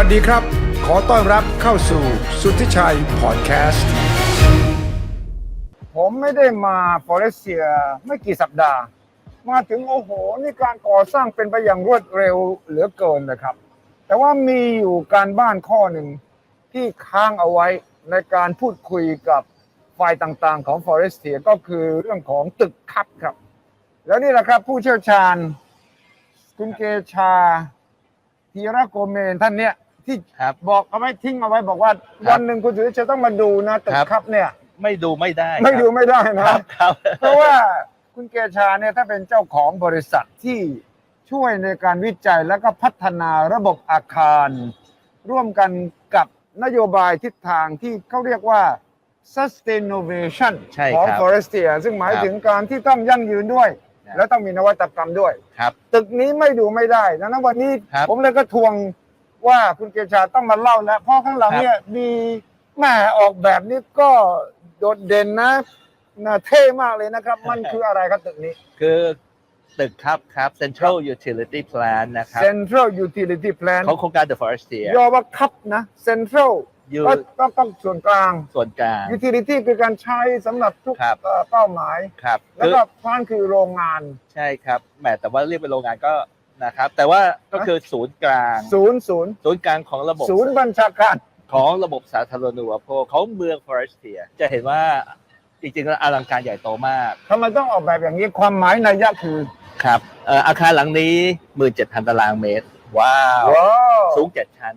วัสดีครับ ขอต้อนรับเข้าสู่สุทธิชัยพอดแคสต์ ผมไม่ได้มาฟอเรสเซียไม่กี่สัปดาห์ มาถึงโอ้โห นี่การก่อสร้างเป็นไปอย่างรวดเร็วเหลือเกินนะครับ แต่ว่ามีอยู่การบ้านข้อหนึ่งที่ค้างเอาไว้ในการพูดคุยกับฝ่ายต่างๆ ของฟอเรสเซียก็คือเรื่องของตึกคับครับ แล้วนี่แหละครับผู้เชี่ยวชาญ คุณเกชาธีระโกเมนท่านเนี้ย ที่ครับ บอกเอาไว้ทิ้งเอาไว้บอกว่า ครับวันหนึ่งคุณสุริยะต้องมาดูนะตึกครับคับเนี่ย ไม่ดูไม่ได้ไม่ดูไม่ได้คนะรับครับ เพราะว่าคุณเกชาเนี่ยถ้าเป็นเจ้าของบริษัทที่ช่วยในการวิจัยแล้วก็พัฒนาระบบอาคาร ร่วมกันกับนโยบายทิศทางที่เขาเรียกว่า sustainability ใช่ของครับ Forestia ซึ่งหมายครับถึงการที่ต้องยั่งยืนด้วย ครับ และต้องมีนวัตกรรมด้วย ครับ ตึกนี้ไม่ดูไม่ได้ดังนั้นวันนี้ครับ ผมเลยก็ทวง ว่าคุณเกชาต้องมาเล่าแล้วเพราะข้างหลังครับเนี่ยมีแม่ออกแบบนี้ก็โดดเด่นนะน่าเท่มากเลยนะครับ มันคืออะไรครับตึกนี้ คือตึกครับครับ Central Utility Plan นะครับ Central Utility Plan ของโครงการ The Forestier ย่อว่าคับนะ Central อยู่ก็ต้องต้องส่วนกลาง ส่วนกลาง Utility คือการใช้สำหรับทุกครับเอ่อเป้าหมายครับแล้วคือก็ Plan คือโรงงาน ใช่ครับแหมแต่ว่าเรียกเป็นโรงงานก็ นะครับ แต่ว่าก็คือศูนย์กลาง ศูนย์ศูนย์ศูนย์กลางของระบบ ศูนย์บัญชาการ ของระบบสาธารณูปโภคของเมือง Forestier จะเห็นว่าจริงๆแล้วอลังการใหญ่โตมากทำไมต้องออกแบบอย่างนี้ความหมายนัยยะคือ ครับเอ่ออาคารหลังนี้ 17,000 ตารางเมตรว้าวว้าว สูงเจ็ดชั้น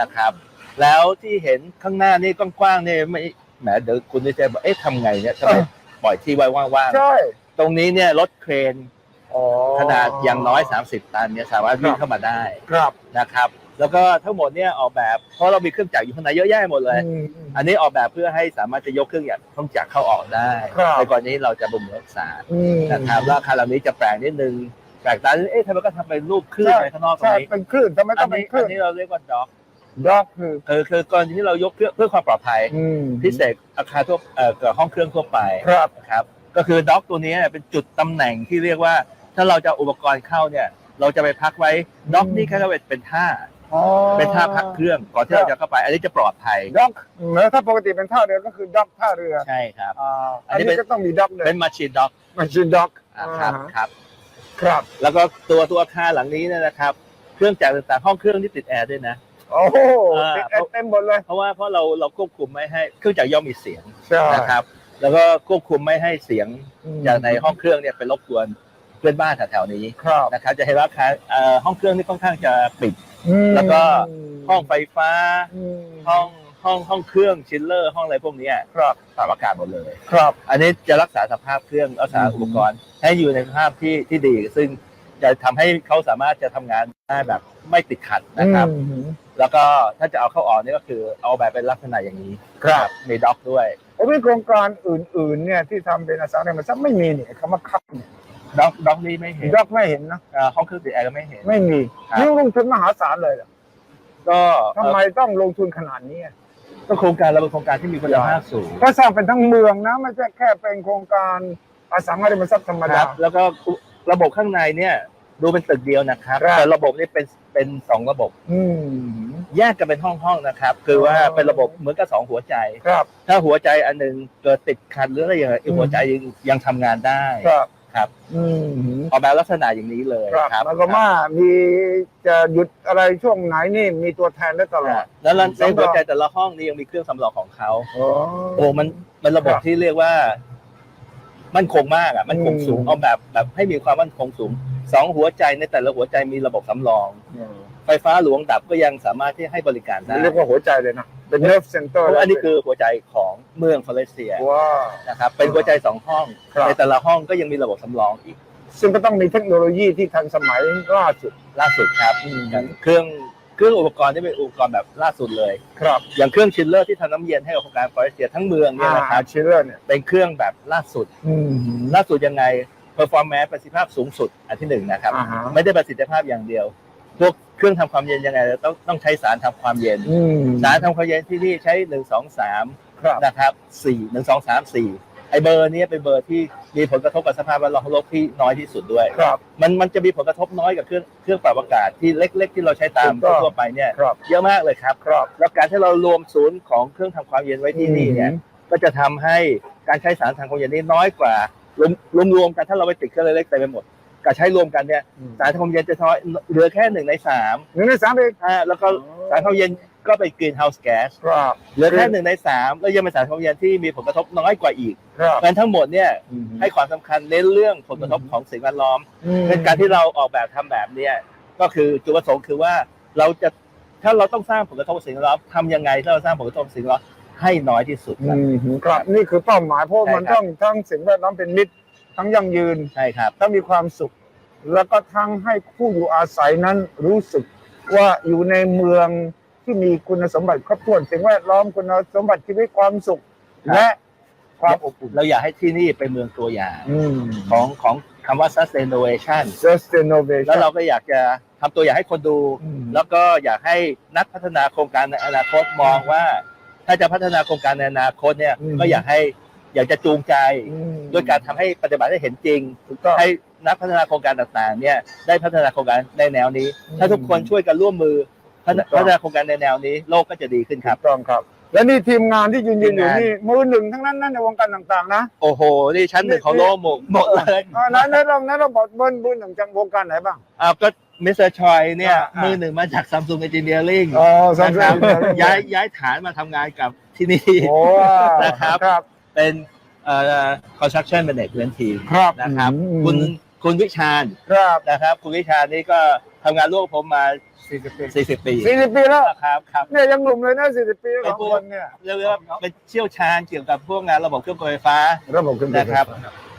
นะครับ แล้วที่เห็นข้างหน้านี่กว้างๆนี่ไม่แหมเดี๋ยวคุณจะบอกเอ๊ะทำไงเนี่ยทำไมปล่อยที่ไว้ว่างใช่ๆตรงนี้เนี่ยรถเครน อ๋อขนาดอย่างน้อย 30 ตันเนี่ยสามารถวิ่งเข้ามาได้ครับนะครับ แล้วก็ทั้งหมดเนี่ยออกแบบเพราะเรามีเครื่องจักรอยู่ข้างในเยอะแยะหมดเลย อืม อันนี้ออกแบบเพื่อให้สามารถจะยกเครื่องจักรเครื่องจักรเข้าออกได้ครับ ในกรณีเราจะบำรุงรักษาอืมนะครับแล้วอาคารเหล่านี้จะแปลกนิดนึงแปลกตาเอ๊ะทำไมก็ทำเป็นรูปคลื่นใช่ไปข้างนอกตรงใช่นี้เป็นคลื่นทำไมอัต้องนเป็นนี้คลื่อันนนี้เราเรียกว่าด็อกด็อกคือ คือคือกรณีที่เรายกเพื่อเพื่อความปลอดภัย อืมพิเศษอาคารทั่วเอ่อกับห้องเครื่องทั่วไปครับนะครับ ก็คือด็อกตัวนี้เนี่ยเป็นจุดตำแหน่งที่เรียกว่า ถ้าเราจะเอาอุปกรณ์เข้าเนี่ย เราจะไปพักไว้ด็อกนี่แค่เป็นเป็นท่า อ๋อ เป็นท่าพักเครื่องก่อนที่เราจะเข้าไป อันนี้จะปลอดภัย ด็อกเหมือนถ้าปกติเป็นท่าเรือก็คือด็อกท่าเรือใช่ครับ อ่าอัอันนนี้นี้เป็น ก็ต้องมีด็อกเลยเป็นมาชีนด็อกมันชื่อด็อกครับครับ ครับแล้วก็ตัวตัวอาคารหลังนี้เนี่ยนะครับ เครื่องจักรต่างๆห้องเครื่องที่ติดแอร์ด้วยนะ โอ้โหอ่า ติดแอร์เต็มหมดเลยเพราะว่าเพราะเราเราควบคุมไม่ให้เครื่องจักรย่อมมีเสียงใช่นะครับ แล้วก็ควบคุมไม่ให้เสียงจากในห้องเครื่องเนี่ยเป็นรบกวนเพื่อนบ้านแถวๆนี้ครับนะครับจะเห็นว่าอาคารเอ่อห้องเครื่องนี่ค่อนข้างจะปิดอืมแล้วก็ห้องไฟฟ้าอืมห้องห้องห้องเครื่องชิลเลอร์ห้องอะไรพวกเนี้ยครับปรับอากาศหมดเลย ครับ อันนี้จะรักษาสภาพเครื่องรักษาอืมอุปกรณ์ให้อยู่ในสภาพที่ที่ดี ซึ่งจะทำให้เขาสามารถจะทำงานได้แบบไม่ติดขัดนะครับอืมแล้วก็ถ้าจะเอาเข้าออกนี่ก็คือเอาแบบเป็นลักษณะอย่างนี้ครับ มีด็อกด้วย ผมมีโครงการอื่น ๆ เนี่ยที่ทำเป็นอสังหาริมทรัพย์ไม่มีเนี่ยคำว่าคับเนี่ย ด็อกด็อกนี่ไม่เห็นด็อกไม่เห็นนะเอ่อห้องเครื่องติดแอร์ก็ไม่เห็น ไม่มีครับ นี่ลงทุนมหาศาลเลยเหรอก็ทำไมต้องลงทุนขนาดนี้อะก็โครงการเราเป็นโครงการที่มีคุณภาพสูงก็สร้างเป็นทั้งเมืองนะไม่ใช่แค่เป็นโครงการอสังหาริมทรัพย์ธรรมคดา รับแล้วก็ระบบข้างในเนี่ยดูเป็นตึกเดียวนะครับครับ แต่ระบบนี่เป็นเป็นสองระบบ อืม แยกกันเป็นห้องห้องๆนะครับ คือว่าอ๋อ เป็นระบบเหมือนกับสองหัวใจ ครับ ถ้าหัวใจอันหนึงเกิดติดขัดหรืออะไรอย่างเงี้ยอีกหัวใจยังยังทำงานได้ ครับ ครับอืมออกแบบลักษณะอย่างนี้เลยครับครับแล้วก็ว่ามีจะหยุดอะไรช่วงไหนนี่มีตัวแทนได้ตลอด แล้วในสำรองหัวใจแต่ละห้องนี่ยังมีเครื่องสำรองของเขาโอ้โอ้มันมันระบบครับที่เรียกว่า มั่นคงมากอะมันคงสูงอืมเอาแบบแบบให้มีความมั่นคงสูงสองหัวใจในแต่ละหัวใจมีระบบสำรองไฟฟ้าหลวงดับก็ยังสามารถที่ให้บริการได้เรียกว่าหัวใจเลยนะ เป็น nerve center เพราะอันนี้คือหัวใจของเมืองฟลอเรเซียว้าว นะครับเป็นหัวใจสองห้อง ครับ ในแต่ละห้องก็ยังมีระบบสำรองอีกซึ่งก็ต้องมีเทคโนโลยีที่ทันสมัยล่าสุด ล่าสุดครับอืม อย่างเครื่องเครื่องอุปกรณ์ที่เป็นอุปกรณ์แบบล่าสุดเลย ครับอย่างเครื่องชิลเลอร์ที่ทำน้ำเย็นให้กับโครงการฟลอเรเซียทั้งเมืองเนี่ยนะคอ่ารับชิลเลอร์เนี่ยเป็นเครื่องแบบล่าสุด อืม ล่าสุดยังไง performance ประสิทธิภาพสูงสุดอันที่หนึ่งนะครับ อ่าฮะ ไม่ได้ประสิทธิภาพอย่างเดียว พวก เครื่องทำความเย็นยังไงเราต้องต้องใช้สารทำความเย็น อืม สารทำความเย็นที่นี่ใช้หนึ่งสองสามครับ นะครับสี่หนึ่งสองสามสี่ไออ้เบอร์เนี้เป็นเบอร์ที่มีผลกระทบกับสภาพแวดล้อมของโลกที่น้อยที่สุดด้วย ครับ มันมันจะมีผลกระทบน้อยกับเครื่องเครื่องปรับอากาศที่เล็ก ๆ ที่เราใช้ตามถูกต้องทั่วไปเนี่ยครับเยอะมากเลยครับครับแล้วการที่เรารวมศูนย์ของเครื่องทำความเย็นไว้ที่นี่เนี่ยก็จะทำให้การใช้สารทางความเย็นนี้น้อยกว่ารวมรวมรวมกันถ้าเราไปติดเครื่องเล็กๆเต็มไปหมด การใช้รวมกันเนี่ยอืม สารทางความเย็นจะน้อยเหลือแค่หนึ่งในสามหนึ่งในสามเองอ่าแล้วก็สารความเย็นก็เป็นกรีนเฮาส์แก๊สครับเหลือแค่หนึ่งในสามแล้วยังเป็นสารความเย็นที่มีผลกระทบน้อยกว่าอีกครับงั้นทั้งหมดเนี่ยอืม ให้ความสำคัญเน้นเรื่องผลกระทบอืมของสิ่งแวดล้อมอืมเป็นการที่เราออกแบบทำแบบเนี้ยก็คือจุดประสงค์คือว่าเราจะถ้าเราต้องสร้างผลกระทบกับสิ่งแวดล้อมทำยังไงถ้าเราสร้างผลกระทบกับสิ่งแวดล้อมให้น้อยที่สุดครับอืมครับนี่คือเป้าหมายเพราะใช่มันครับ ต้องทั้งสิ่งแวดล้อมเป็นมิตร ทั้งยั่งยืนใช่ครับทั้งมีความสุข แล้วก็ทั้งให้ผู้อยู่อาศัยนั้นรู้สึกว่าอยู่ในเมืองที่มีคุณสมบัติครบถ้วนสิ่งแวดล้อมคุณสมบัติชีวิตความสุข ครับ และความอบอุ่น เราอยากให้ที่นี่เป็นเมืองตัวอย่าง อืม ของของคำว่า sustainability sustainability แล้วเราก็อยากจะทำตัวอย่างให้คนดู อืม แล้วก็อยากให้นักพัฒนาโครงการในอนาคตมองว่า ถ้าจะพัฒนาโครงการในอนาคตเนี่ย อืม ก็อยากให้ อยากจะจูงใจอืมด้วยการทำให้ปฏิบัติได้เห็นจริงถูกต้องให้นักพัฒนาโครงการต่างๆ เนี่ยได้พัฒนาโครงการในแนวนี้อืมถ้าทุกคนช่วยกันร่วมมือพัฒถูกต้องพัฒนาโครงการในแนวนี้ โลกก็จะดีขึ้นครับถูกต้องครับ และนี่ทีมงานที่ยืนยืนอยู่ทีมงานนี่มือหนึ่งทั้งนั้นนั่นในวงการต่างๆ นะ โอ้โหนี่ชั้นหนึ่งของโลกหมดหมดเลยอ่านั้นนั้นลองนั้นเราบอกเบิ้ลมือหนึ่งจากวงการไหนบ้างอ้าวก็มิสเตอร์ชอยเนี่ยอ่าอ่ามืมือหนึ่งมาจากซัมซุงเอนจิเนียริงอ๋อสำนะหครัรับบย้ายย้ายฐานมาทำงานกับที่นี่โอ้นะครับครับ เป็นเอ่อ construction management team ครับนะครับ อืม คุณคุณวิชาญครับนะครับ คุณวิชาญนี่ก็ ทำงานร่วมกับผมมา40ปี40 ปีสี่สิบปีแล้วนะครับครับ เนี่ยยังหนุ่มเลยนะสี่สิบปีไอ้สองพวกคนเนี่ยเรียกว่าเป็นเชี่ยวชาญเกี่ยวกับพวกงานระบบเครื่องกลไฟฟ้าระบบขึ้นนะครับ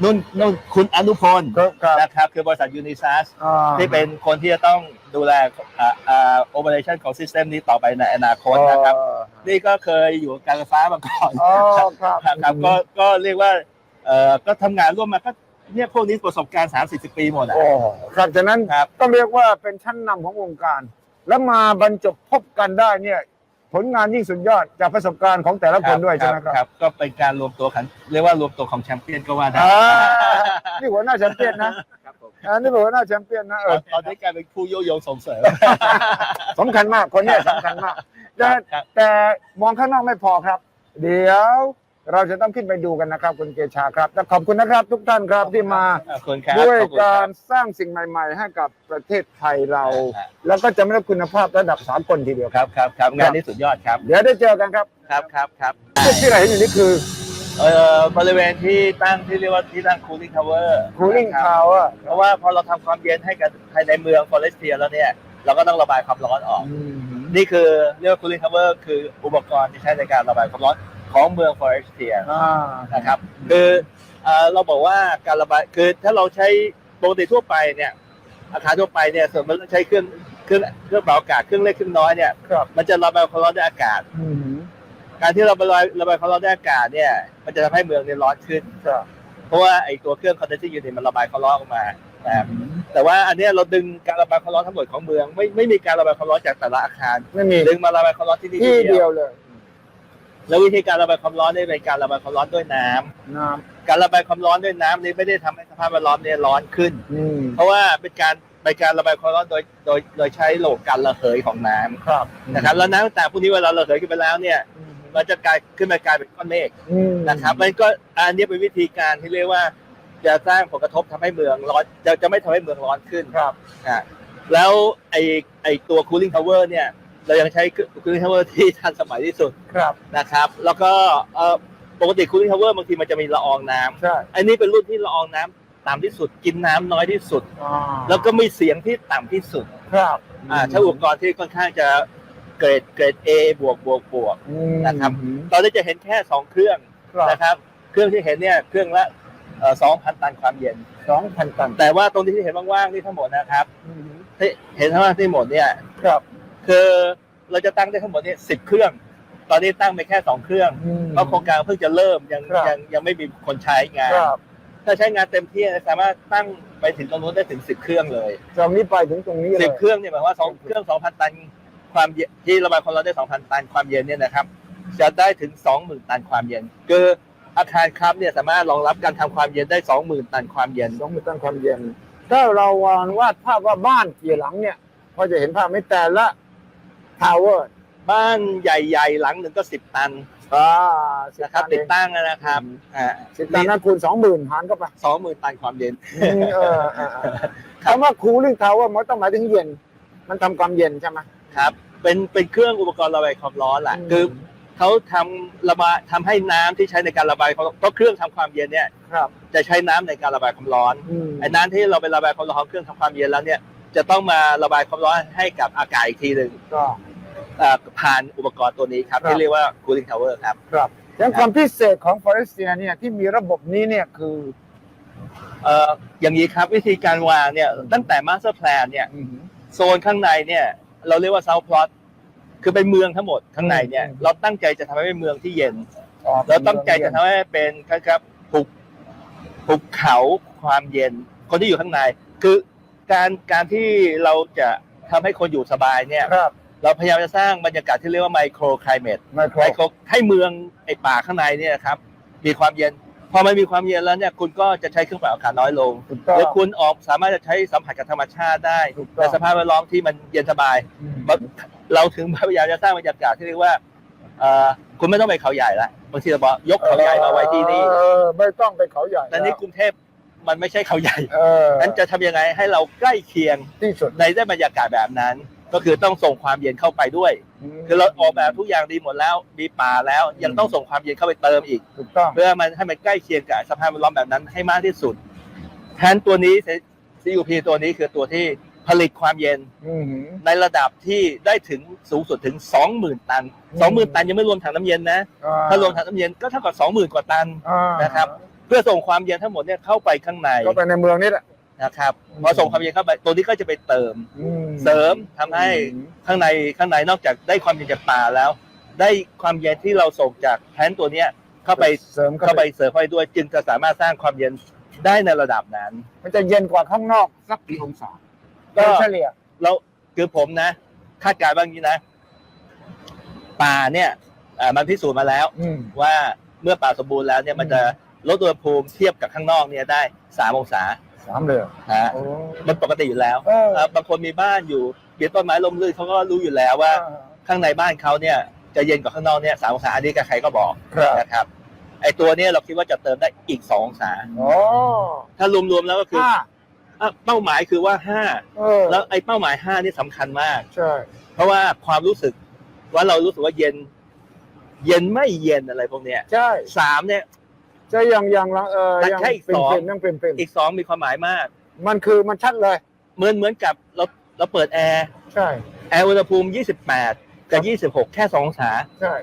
นุ่นนุ่นคุณอนุพลครับครับนะครับ คือบริษัทยูนิซัสอ่าที่เป็นคนที่จะต้องดูแลอ่าอ่าโอเปอเรชันของซิสเต็มนี้ต่อไปในอนาคตนะครับ นี่ก็เคยอยู่กับการไฟฟ้ามาก่อนอ๋อครับ ครับก็ก็เรียกว่าเอ่อก็ทำงานร่วมมาก็ เนี่ยพวกนี้ประสบการณ์ 30ปีหมดอะ โอ้ครับฉะนั้นครับ ต้องเรียกว่าเป็นชั้นนำของวงการ แล้วมาบรรจบพบกันได้เนี่ย ผลงานยิ่งสุดยอดจากประสบการณ์ของแต่ละคนด้วยใช่ไหมครับครับ ก็เป็นการรวมตัวขันเรียกว่ารวมตัวของแชมเปี้ยนก็ว่าได้อ่านี่หัวหน้าแชมเปี้ยนนะครับผมอ่านี่เป็นหัวหน้าแชมเปี้ยนนะเอตออนตอนนี้กลายเป็นผู้ยุยงส่งเสริม สำคัญมากคนเนี้สำคัญมากแต่ครับ แต่มองข้างนอกไม่พอครับ เดี๋ยว เราจะต้องขึ้นไปดูกันนะครับ คุณเกชาครับและขอบคุณนะครับ ทุกท่านครับที่มาขอบคุณครับด้วยขอบคุณคการบสร้างสิ่งใหม่ ๆ ให้กับประเทศไทยเรา อ่า แล้วก็จะไม่ได้คุณภาพระดับสากลทีเดียวครับครับครับงานนี้สุดยอดครับเดี๋ยวได้เจอกันครับครับครับครับจุดที่เราเห็นอยู่นี่คือ เอ่อบริเวณที่ตั้งที่เรียกว่าที่ตั้ง cooling tower cooling นะครับ tower เพราะว่าพอเราทำความเย็นให้กับภายในเมืองฟอเรสเทียแล้วเนี่ยเราก็ต้องระบายความร้อนออก นี่คือเรียกว่า cooling tower คืออุปกรณ์ที่ใช้ในการระบายความร้อน ของเมืองฟอเรสเทียอ่า นะครับคือเอ่อเราบอกว่าการระบายคือถ้าเราใช้ปกติทั่วไปเนี่ย อาคารทั่วไปเนี่ยส่วนมันใช้เครื่องเครื่องเครื่องเป่าอากาศเครื่องเล็กเครื่องน้อยเนี่ยครับ มันจะระบายความร้อนด้วยอากาศ อืมการที่เราระบายระบายความร้อนด้วยอากาศเนี่ย มันจะทำให้เมืองเนี่ยร้อนขึ้น ครับเพราะว่าไอตัวเครื่อง condensing unit มันระบายความร้อนออกมานะครับแต่ว่าอันเนี้ยเราดึงการระบายความร้อนทั้งหมดของเมือง ไม่ไม่มีการระบายความร้อนจากแต่ละอาคารไม่มีดึงมาระบายความร้อนที่นี่ที่ที่เดีเดียยววเลย แล้ววิธีการระบายความร้อนเนี่ยเป็นการระบายความร้อนด้วยน้ำน้การระบายความร้อนด้วยน้ำนี่ไม่ได้ทำให้สภาพแวดล้อมเนี่ยร้อนขึ้นำอืมเพราะว่าเป็นการเป็นการระบายความร้อนโดยโดยโดยใช้โหลกการระเหยของน้ำครับนะครับแล้วน้ำต่างๆพวกนี้เวลาระเหยขึ้นไปแล้วเนี่ยมันจะกลายขึ้นมากลายเป็นก้อนเมฆอืมนะครับมันก็อันนี้เป็นวิธีการที่เรียกว่า จะสร้างผลกระทบทำให้เมืองร้อนจะจะไม่ทำให้เมืองร้อนขึ้นครับ อะแล้วไอไอตัว cooling tower เนี่ย เรายังใช้ cooling tower ที่ทันสมัยที่สุดครับ นะครับ แล้วก็เอ่อปกติ cooling tower บางทีมันจะมีละอองน้ำใช่อันนี้เป็นรุ่นที่ละอองน้ำต่ำที่สุด กินน้ำน้อยที่สุด อ่าแล้วก็มีเสียงที่ต่ำที่สุด ครับอ่าใช้อุปกรณ์ที่ค่อนข้างจะเกรดเกรด A บวกบวกบวก อืมนะครับ ตอนนี้จะเห็นแค่ 2 เครื่องครับนะครับ เครื่องที่เห็นเนี่ยเครื่องละสองพันตันความเย็น สองพันตันแต่ว่าตรงที่เห็นว่างๆนี่ทั้งหมดนะครับอืมที่เห็นทั้งหมดที่หมดเนี่ยครับ คือเราจะตั้งได้ทั้งหมดเนี่ยสิบเครื่อง ตอนนี้ตั้งไปแค่สองเครื่องอืมเพราะโครงการเพิ่งจะเริ่มยังครับ ยังยังไม่มีคนใช้งาน ครับถ้าใช้งานเต็มที่สามารถตั้งไปถึงตรงนู้นได้ถึงสิบเครื่องเลยจากนี้ไปถึงตรงนี้เลสิบย เครื่องเนี่ยหมายความว่าสองเครื่องสองพันตัน ความเย็นที่ระบายความร้อนได้สองพันตันความเย็นเนี่ยนะครับ จะได้ถึงสองหมื่นตันความเย็นคืออาคารครับเนี่ยสามารถรองรับการทำความเย็นได้20,000ตันความเย็นสองมือตั้งความเย็น ถ้าเราวาดวาดภาพว่าบ้านกี่หลังเนี่ย พอจะเห็นภาพไหม่แต่ละ ทาวเวอร์บ้านใหญ่ๆ หลังหนึ่งก็10ตันอ่าสินะครับตันติดตั้งนะครับอ่าสิบตันนั้นคูณสองหมื่นหารเข้าไปสองหมื่นตันความเย็นอืมเออเออเออคำว่าคูลิ่งทาวเวอร์มันต้องหมายถึงเย็น มันทำความเย็นใช่ไหม ครับ เป็นเป็นเครื่องอุปกรณ์ระบายความร้อนแหละอืม คือเขาทำระบายทำให้น้ำที่ใช้ในการระบายความร้อนเพราะเครื่องทำความเย็นเนี่ยครับจะใช้น้ำในการระบายความร้อน อืมไอ้น้ำที่เราไประบายความร้อนของเครื่องทำความเย็นแล้วเนี่ยจะต้องมาระบายความร้อนให้กับอากาศอีกทีหนึ่งก็ เอ่อผ่านอุปกรณ์ตัวนี้ครับครับ ที่เรียกว่า cooling tower ครับ ครับยังความพิเศษของฟอเรสเซียเนี่ยที่มีระบบนี้เนี่ยคือ เอ่ออย่างนี้ครับวิธีการวางเนี่ยตั้งแต่ master plan เนี่ยอืมโซนข้างในเนี่ยเราเรียกว่า south plot คือเป็นเมืองทั้งหมดข้างในเนี่ยอืม เราตั้งใจจะทำให้เป็นเมืองที่เย็นอ๋อเราตั้งใจจะทำให้เป็นครับภูภูเขาความเย็น คนที่อยู่ข้างใน คือการการที่เราจะทำให้คนอยู่สบายเนี่ย ครับ เราพยายามจะสร้างบรรยากาศที่เรียกว่าไมโครไคลเมตไมโครไมโครให้เมืองไอป่าข้างในเนี่ยครับมีความเย็น พอมันมีความเย็นแล้วเนี่ยคุณก็จะใช้เครื่องปรับอากาศน้อยลงถูกต้องแล้วคุณออกสามารถจะใช้สัมผัสกับธรรมชาติได้ถูกต้องในสภาพแวดล้อมที่มันเย็นสบายอืมเราถึงพยายามจะสร้างบรรยากาศที่เรียกว่าเอ่อคุณไม่ต้องไปเขาใหญ่ละบางทีเราบอกยกเขาใหญ่มาไว้ที่นี่เออไม่ต้องไปเขาใหญ่แต่นี่กรุงเทพมันไม่ใช่เขาใหญ่เออนั้นจะทำยังไงให้เราใกล้เคียงที่สุดในได้บรรยากาศแบบนั้น ก็คือต้องส่งความเย็นเข้าไปด้วย คือเราออกแบบทุกอย่างดีหมดแล้วมีป่าแล้วยังต้องส่งความเย็นเข้าไปเติมอีก ถูกต้อง เพื่อมันให้มันใกล้เคียงกับสภาพแวดล้อมแบบนั้นให้มากที่สุดแทนตัวนี้ CUP ตัวนี้คือตัวที่ผลิตความเย็นอืมในระดับที่ได้ถึงสูงสุดถึง 20,000 ตันอืม20,000 ตันยังไม่รวมถังน้ำเย็นนะอ่ถ้ารวมถังน้ำเย็นก็เท่ากับ 20,000 กว่าตันอ่านะครับ เพื่อส่งความเย็นทั้งหมดเนี่ยเข้าไปข้างในก็ไปในเมืองนี่แหละ นะครับพอส่งความเย็นเข้าไปตัวนี้ก็จะไปเติมอืมเสริมทำให้ข้างในข้างในนอกจากได้ความเย็นจากป่าแล้ว ได้ความเย็นที่เราส่งจากแพลนตัวเนี้ยเข้าไปเสริมเข้าไปเสริมเข้าไปด้วย จึงจะสามารถสร้างความเย็นได้ในระดับนั้น มันจะเย็นกว่าข้างนอกสักกี่องศาก็โดยเฉลี่ยเราคือผมนะคาดการณ์ว่าอย่างนี้นะ ป่าเนี่ยเอ่อมันพิสูจน์มาแล้วอืมว่าเมื่อป่าสมบูรณ์แล้วเนี่ยมันจะลดอุณหภูมิเทียบกับข้างนอกเนี่ยได้สามองศา สามเลยฮะ โอ้ มันปกติอยู่แล้วเออเอ่อบางคนมีบ้านอยู่เปลี่ยนต้นไม้ลมลื่นเขาก็รู้อยู่แล้วว่า ข้างในบ้านเขาเนี่ยจะเย็นกว่าข้างนอกเนี่ยสามองศาอันนี้ใครๆก็บอกครับนะครับ ไอตัวเนี้เราคิดว่าจะเติมได้อีกสององศา โอ้ถ้ารวมๆแล้วก็คือห้าอะเป้าหมายคือว่าห้าเออแล้วไอเป้าหมายห้านี่สำคัญมาก ใช่เพราะว่าความรู้สึกว่าเรารู้สึกว่าเย็น เย็นไม่เย็นอะไรพวกเนี้ยใช่สามเนี่ย จะยังยังละเออแต่ยังแค่อีกเป็นสอง เป็นยังเป็นเป็นอีกสองมีความหมายมาก มันคือมันชัดเลย เหมือนเหมือนกับเราเราเปิดแอร์ใช่ แอร์อุณหภูมิ 28 กับ 26 แค่ 2 องศาใช่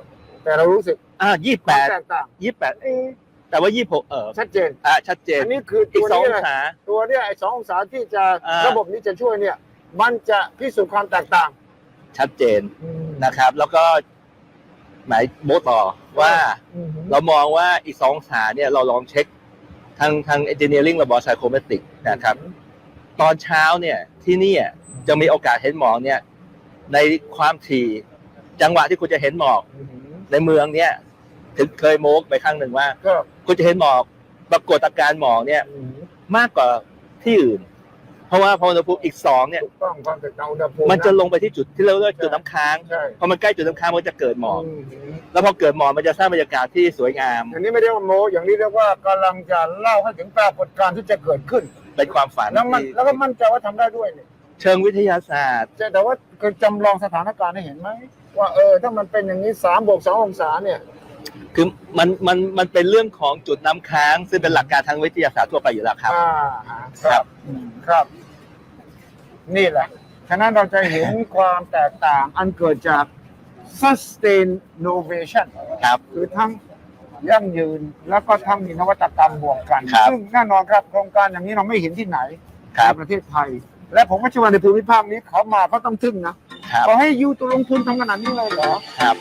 แต่เรารู้สึกอ่าความแต28 กต่าง28เอ๊ะแต่ว่า 26 เออชัดเจน อ่าชัดเจนอันนี้คืออีตักว2อนี้งเลยศา ตัวเนี่ยไอ้สององศาที่จะอ่า ระบบนี้จะช่วยเนี่ย มันจะพิสูจน์ความแตกต่างชัดเจนนะครับ แล้วก็ หมายโบทต่อว่าอืมเรามองว่าอีก2องศาเนี่ยเราลองเช็คทางทาง engineering ระบบ psychometric นะครับ ตอนเช้าเนี่ยที่เนี่ยจะมีโอกาสเห็นหมอกเนี่ย ในความถี่จังหวะที่คุณจะเห็นหมอกอืมในเมืองเนี่ย ถึงเคยโมกไปครั้งหนึ่งว่าก็คุณจะเห็นหมอกปรากฏอาการหมอกเนี่ยอืมมากกว่าที่อื่นเพ ราะว่าพออุณหภูมิอีกสองเนี่ย ถูกต้องความแตกต่างอุณหภูมิมันจะลงไปที่จุดที่เราเรียกจุดน้ำค้าง ใช่พอมันใกล้จุดน้ำค้างมันก็จะเกิดหมอก อืมแล้วพอเกิดหมอกมันจะสร้างบรรยากาศที่สวยงาม อย่างนี้ไม่เรียกว่าโมอย่างนี้เรียกว่ากำลังจะเล่าให้ถึงปรากฏการณ์ที่จะเกิดขึ้น เป็นความฝันแล้วมันที่แล้วก็มั่นใจว่าทำได้ด้วยเนี่ยเชิงวิทยาศาสตร์แต่ว่าคือจำลองสถานการณ์ให้เห็นไหมว่าเออถ้ามันเป็นอย่างนี้สามบวกสององศาเนี่ย คือมันมันมันเป็นเรื่องของจุดน้ำค้าง ซึ่งเป็นหลักการทางวิทยาศาสตร์ทั่วไปอยู่แล้วครับ อ่าครับอืมครับ นี่แหละ ฉะนั้นเราจะเห็นความแตกต่างอันเกิดจาก sustainability ครับ คือทั้งยั่งยืนแล้วก็ทั้งมีนวัตกรรมบวกกัน ครับซึ่งแน่นอนครับโครงการอย่างนี้เราไม่เห็นที่ไหนครัในบประเทศไทย และผมก็เชื่อว่าในภูมิภาคนี้เขามาเขาต้องทึ่งนะครับเขาให้ยูตัวลงทุนทำขนาดนี้เลยเหรอครับ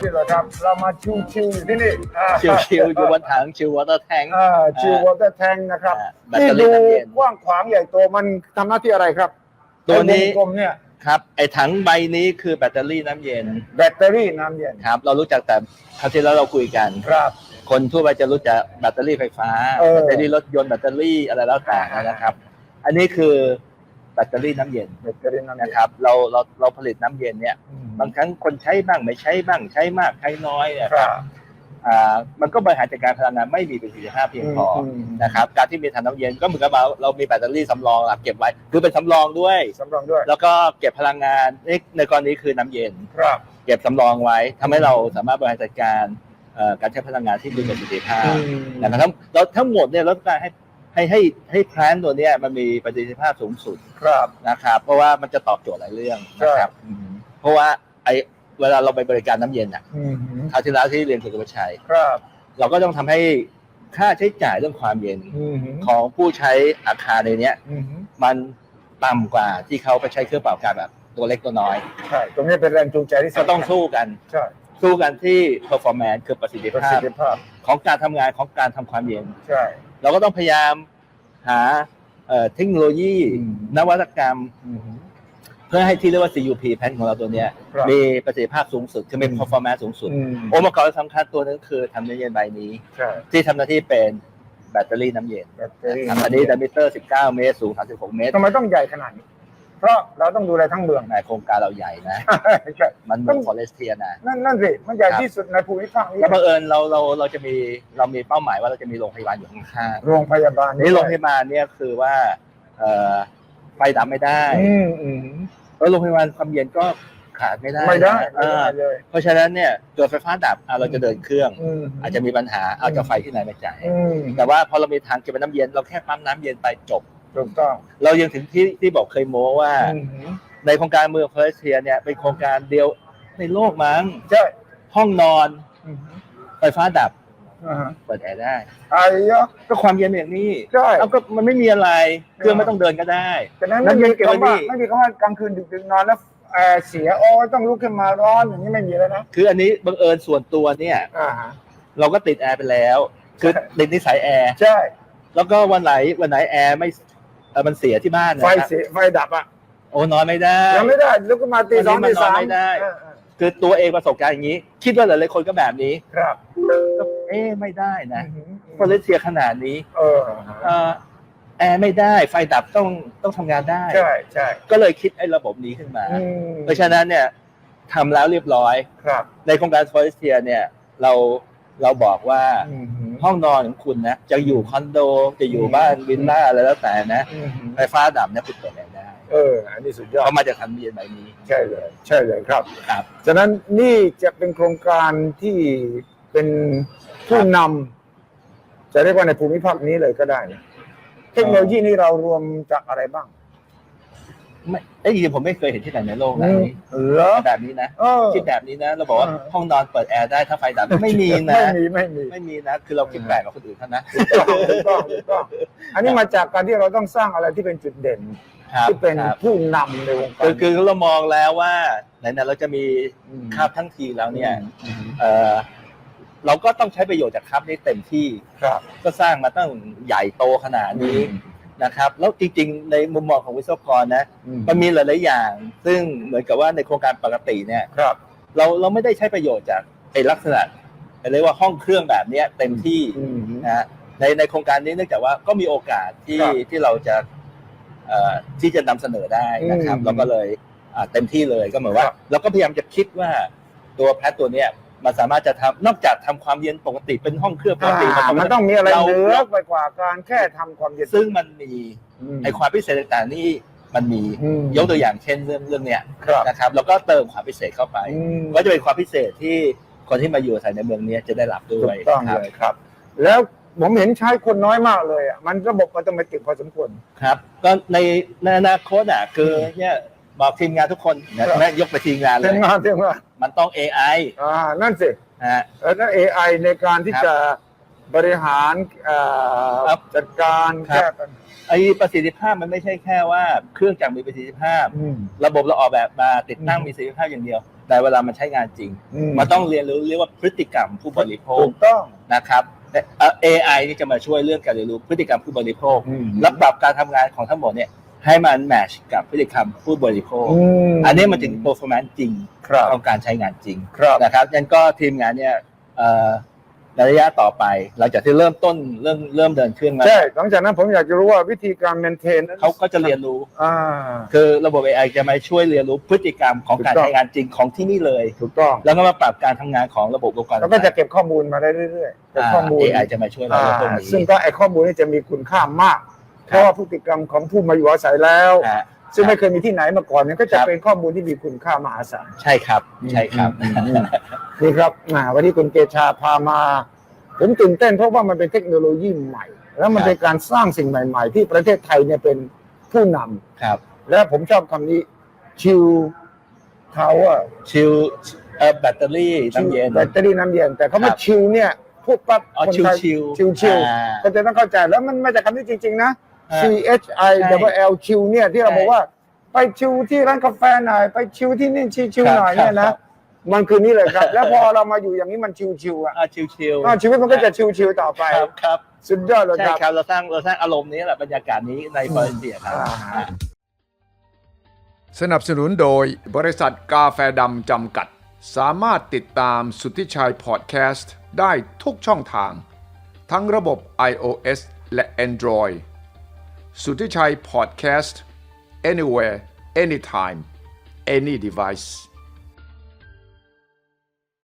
นี่แหละครับ เรามาชิวๆอยู่ที่นี่อ่า ชิวๆอยู่บนถังชิววอเตอร์แทง อ่าชิววอเตอร์แทงนะครับแบตนี่เตอดูรี่น้ำเย็น กว้างขวางใหญ่โตมันทำหน้าที่อะไรครับ ตัวนี้ไอ้วงกลมเนี่ยครับ ไอ้ถังใบนี้คือแบตเตอรี่น้ำเย็นแบตเตอรี่น้ำเย็นครับ เรารู้จักแต่คราวที่แล้วเราคุยกัน ครับ คนทั่วไปจะรู้จักแบตเตอรี่ไฟฟ้าเออ แบตเตอรี่รถยนต์แบตเตอรี่อะไรแล้วแต่นะครับ อันนี้คือแบตเตอรี่น้ำเย็นเบเกอรี่นั่นเองนะครับ เราเราเราผลิตน้ำเย็นเนี่ย อืมบางครั้งคนใช้บ้างไม่ใช้บ้างใช้มากใช้น้อยเนี่ยครับอ่า มันก็บริหารจัดการพลังงานไม่มีประสิทธิภาพเพียงพออมนะครับการที่มีถังน้ำเย็นก็เหมือนกับเราเรามีแบตเตอรี่สำรองอะเก็บไว้คือเป็นสำรองด้วยสำรองด้วย แล้วก็เก็บพลังงานในในกรณีคือน้ำเย็นครับเก็บสำรองไว้ทำให้เราสามารถบริหารจัดการเอ่อการใช้พลังงานที่มีประสิทธิภาพนะครับแล้วทั้งหมดเนี่ยเราต้องการให้ให้ให้ให้แพลนตัวเนี้ยมันมีประสิทธิภาพสูงสุดครับนะครับ เพราะว่ามันจะตอบโจทย์หลายเรื่องนะครับอืมเพราะว่าไอ เวลาเราไปบริการน้ำเย็นอะอืมคราวที่แล้วที่เรียนคุณสุภชัย ครับเราก็ต้องทำให้ค่าใช้จ่ายเรื่องความเย็นอืมของผู้ใช้อาคารในเนี้ย อืมมันต่ำกว่าที่เขาไปใช้เครื่องเป่าอากาศแบบตัวเล็กตัวน้อย ใช่ตรงนี้เป็นแรงจูงใจที่ก็ต้องสู้กัน ใช่สู้กันที่ performance คือประสิทธิประภาสิพทธิภาพของการทำงานของการทำความเย็น ใช่ เราก็ต้องพยายามหาเอ่อเทคโนโลยี อืม นวัตกรรม อืม เพื่อให้ที่เรียกว่า CUP แพนของเราตัวเนี้ยครับ มีประสิทธิภาพสูงสุดคือมีอืม performance สูงสุดอืมองค์ประกอบสำคัญตัวนึงคือทำน้ำเย็นใบนี้ ใช่ที่ทำหน้าที่เป็นแบตเตอรี่น้ำเย็นแบตเตอรี่ครับอันนี้ดิมิเตอร์ 19 เมตร สูง 36 เมตรทำไมต้องใหญ่ขนาดนี้ เพราะเราต้องดูแลทั้งเมือง ในโครงการเราใหญ่นะ ใช่ มันเหมือนฟอเรสเทียนะ นั่นนั่นสิ มันใหญ่ครับ ที่สุดในภูมิภาคนี้แล้วบังเอิญเราเราเราจะมีเรามีเป้าหมายว่าเราจะมีโรงพยาบาลอยู่ข้างโรงพยาบาลๆนี่โรงพยาบาลเนี่ยคือว่าเอ่อไฟดับไม่ได้ อืมอืม แล้วโรงพยาบาลความเย็นก็ขาดไม่ได้ไม่ได้นะไม่ได้อ่าเลย เพราะฉะนั้นเนี่ยเกิดไฟฟ้าดับอะเราจะเดินเครื่อง อืมอาจจะมีปัญหาเอาจะไฟที่ไหนมาจ่ายอืมแต่ว่าพอเรามีทางเก็บน้ำเย็นเราแค่ปั๊มน้ำเย็นไปจบ ถูกต้องเรายังถึงที่ที่บอกเคยโม้ว่า อืมในโครงการเมืองเพลสเทียเนี่ยเป็นโครงการเดียวในโลกมั้งใช่ห้องนอนอืมไฟฟ้าดับ อ่าฮะเปิดแอร์ได้ ไอ้ยะก็ความเย็นอย่างนี้ใช่แล้วก็มันไม่มีอะไร เครื่องไม่ต้องเดินก็ได้ฉะนั้นน้ำไม่เย็มีนเก็บไว้คำว่านี่ไม่มีคำว่ากลางคืนดึกๆนอนแล้วแอร์เสียโอ้ยต้องลุกขึ้นมาร้อนอย่างนี้ไม่มีแล้วนะคืออันนี้บังเอิญส่วนตัวเนี่ย อ่าฮะเราก็ติดแอร์ไปแล้ว คือใช่ติดนิสัยแอร์ ใช่ แล้วก็วันไหนวันไหนแอร์ไม่เอ่อมันเสียที่บ้านไฟนะครับเสียไฟดับอะโอ้นอนไม่ได้ ยังไม่ได้ลุกขึ้นมาตีสองวันนี้ตีสามมันนอนไม่ได้เออเออคือตัวเองประสบการณ์อย่างนี้ คิดว่าหลายๆคนก็แบบนี้ ครับ ก็ เอ๊ะไม่ได้นะอืมพอเลเซียขนาดนี้ เออเอ่อแอร์ไม่ได้ไฟดับต้องต้องทำงานได้ ใช่ใช่ก็เลยคิดไอ้ระบบนี้ขึ้นมา อืมเพราะฉะนั้นเนี่ยทำแล้วเรียบร้อย ครับในโครงการฟอเรสเทียเนี่ยเราเราบอกว่าอืมห้องนอนของคุณนะ จะอยู่คอนโดจะอยู่อืมบ้านวิลล่าอะไรแล้วแต่นะอืมไฟฟ้าดับเนี่ยคุณเปิดแอร์ได้เออ อันนี้สุดยอด เขามาจากทำเย็นใบนี้ ใช่เลย ใช่เลยครับ ครับ ฉะนั้นนี่จะเป็นโครงการที่เป็น ผู้นำจะเรียกว่าในภูมิภาคนี้เลยก็ได้นะเทคโนโลยีนี้เรารวมจากอะไรบ้าง ไม่ไอ้ยจริงๆผมไม่เคยเห็นที่ไหนในโลกนะอืมนี่เหรอแบบนี้นะเออคิดแบบนี้นะเราบอกว่าเออห้องนอนเปิดแอร์ได้ถ้าไฟดับไม่มีนะไม่มีไม่มีไม่มีนะ คือเราคิดแปลกกว่าคนอื่นเขานะถูกต้องถูกต้องถูกต้องอันนี้มาจากการที่เราต้องสร้างอะไรที่เป็นจุดเด่นครับที่เป็นครับผู้นำในวงการคือคือเรามองแล้วว่าไหนๆเราจะมีมคาบทั้งทีแล้วเนี่ยอืม เออเราก็ต้องใช้ประโยชน์จากคาบนี้เต็มที่ครับ ก็สร้างมาตั้งใหญ่โตขนาดนี้นะครับ แล้วจริงๆ ในมุมมองของวิศวกรนะมันมีหลายๆอย่าง ซึ่งเหมือนกับว่าในโครงการปกติเนี่ยครับ เราเราไม่ได้ใช้ประโยชน์จากไอ้ลักษณะเรียกว่าห้องเครื่องแบบเนี้ยเต็มที่อืมนะฮะในในโครงการนี้เนื่องจากว่าก็มีโอกาสที่ครับที่เราจะเอ่อที่จะนำเสนอได้นะครับอืมเราก็เลยอ่าเต็มที่เลยก็เหมือนว่าครับเราก็พยายามจะคิดว่าตัวแพทตัวเนี้ย มันสามารถจะทำนอกจากทำความเย็นปกติเป็นห้องเครื่องปกติอ่ามันต้องมีอะไรเราเหนือไปกว่าการแค่ทำความเย็นซึ่งมันมีอืมไอความพิเศษต่างๆนี่มันมีอืมยกตัวอย่างเช่นเรื่องเรื่องเนี้ยครับนะครับ แล้วก็เติมความพิเศษเข้าไป อืมก็จะเป็นความพิเศษที่คนที่มาอยู่อาศัยในเมืองเนี้ยจะได้รับด้ถูวยกต้องครับเลยครับ แล้วผมเห็นใช้คนน้อยมากเลยอะมันระบบอัตโนมัติพอสมควร ครับ ก็ในในอนาคตอะคือเนี่ย บอกทีมงานทุกคนนะครับแม่ยกไปทีมงานเลเต็ยมงานเต็มงานมันต้อง AI อ่านั่นสินะฮะ แล้วนั่น AI ในการที่ครับจะบริหารเอ่อครับจัดการครับ แก้ปัญหาไอ้ประสิทธิภาพมันไม่ใช่แค่ว่าเครื่องจักรมีประสิทธิภาพ อืม ระบบเราออกแบบมาติดตั้งอืม มีประสิทธิภาพอย่างเดียว แต่เวลามันใช้งานจริง อืมันต้องเรียนรู้เรียกว่าพฤติกรรมผู้บริโภคถูกต้องนะครับแต่เอ่อ AI นี่จะมาช่วยเรื่องการเรียนรู้พฤติกรรมผู้บริโภค อืม และปรับการทำงานของทั้งหมดเนี่ย ให้มันแมชกับพฤติกรรมผู้บริโภคมอันนี้มันถึง performance จริงครับของการใช้งานจริงครับนะครับยันก็ทีมงานเนี่ยเอ่อในในระยะต่อไปหลังจากที่เริ่มต้นเริ่มเริ่มเดินเครื่องแล้วใช่หลังจากนั้นผมอยากจะรู้ว่าวิธีการ maintain นั้นเขาก็จะเรียนรู้อ่าคือระบบ AI จะมาช่วยเรียนรู้พฤติกรรมของการถูกต้องใช้งานจริงของที่นี่เลยถูกต้อง แล้วก็มาปรับการทำงานของระบบอุปกรณ์แล้วก็จะเก็บข้อมูลมาได้เรื่อยๆเก็บอ่าข้อมูล AI จะมาช่วยเราอ่าเรื่องพวกนี้ซึ่งก็ไอข้อมูลนี่จะมีคุณค่ามาก เพครับราะว่าพฤติกรรมของผู้มาอยู่อาศัยแล้ว ฮะ ซึ่งไม่เคยมีที่ไหนมาก่อนเนี่ยก็จะครับ เป็นข้อมูลที่มีคุณค่ามหาศาล ใช่ครับ ใช่ครับ อืมอืมนี่ครับอ่าวันนี้คุณเกชาพามา ผมตื่นเต้นเพราะว่ามันเป็นเทคโนโลยีใหม่ แล้วมันครับ เป็นการสร้างสิ่งใหม่ ๆ ที่ประเทศไทยเนี่ยเป็นผู้นำครับ และผมชอบคำนี้ชิลทาวเวอร์ชิลเอ่อแบตเตอรี่น้ำเย็น แบตเตอรี่น้ำเย็น แต่คำว่าครับ ชิลเนี่ยพูดปั๊บอ๋อคนไทยชิลๆชิลชิลอ่า ก็จะต้องเข้าใจแล้วมันมาจากคำนี้จริง ๆ นะฮะ C H I W L ชิลเนี่ยที่เราใช่บอกว่าไปชิลที่ร้านกาแฟหน่อยไปชิลที่นี่ชิลชิลครับหน่อยเนี่ยครันะบมันคือนี่เลยครับ แล้วพอเรามาอยู่อย่างนี้มันชิลชิลอะอ่าชิลชิลอ่าชีวิตมันก็จะชิลชิลต่อไปครับครับสุดยอดเลยใช่ครับครับเราสร้างเราสร้างอารมณ์นี้แหละบรรยากาศนี้ในฟลอริเซียครับอ่าสนับสนุนโดยบริษัทกาแฟดำจำกัด สามารถติดตามสุทธิชัยพอดแคสต์ได้ทุกช่องทาง ทั้งระบบ iOS และ Android Sudhichai Podcast anywhere, anytime, any device.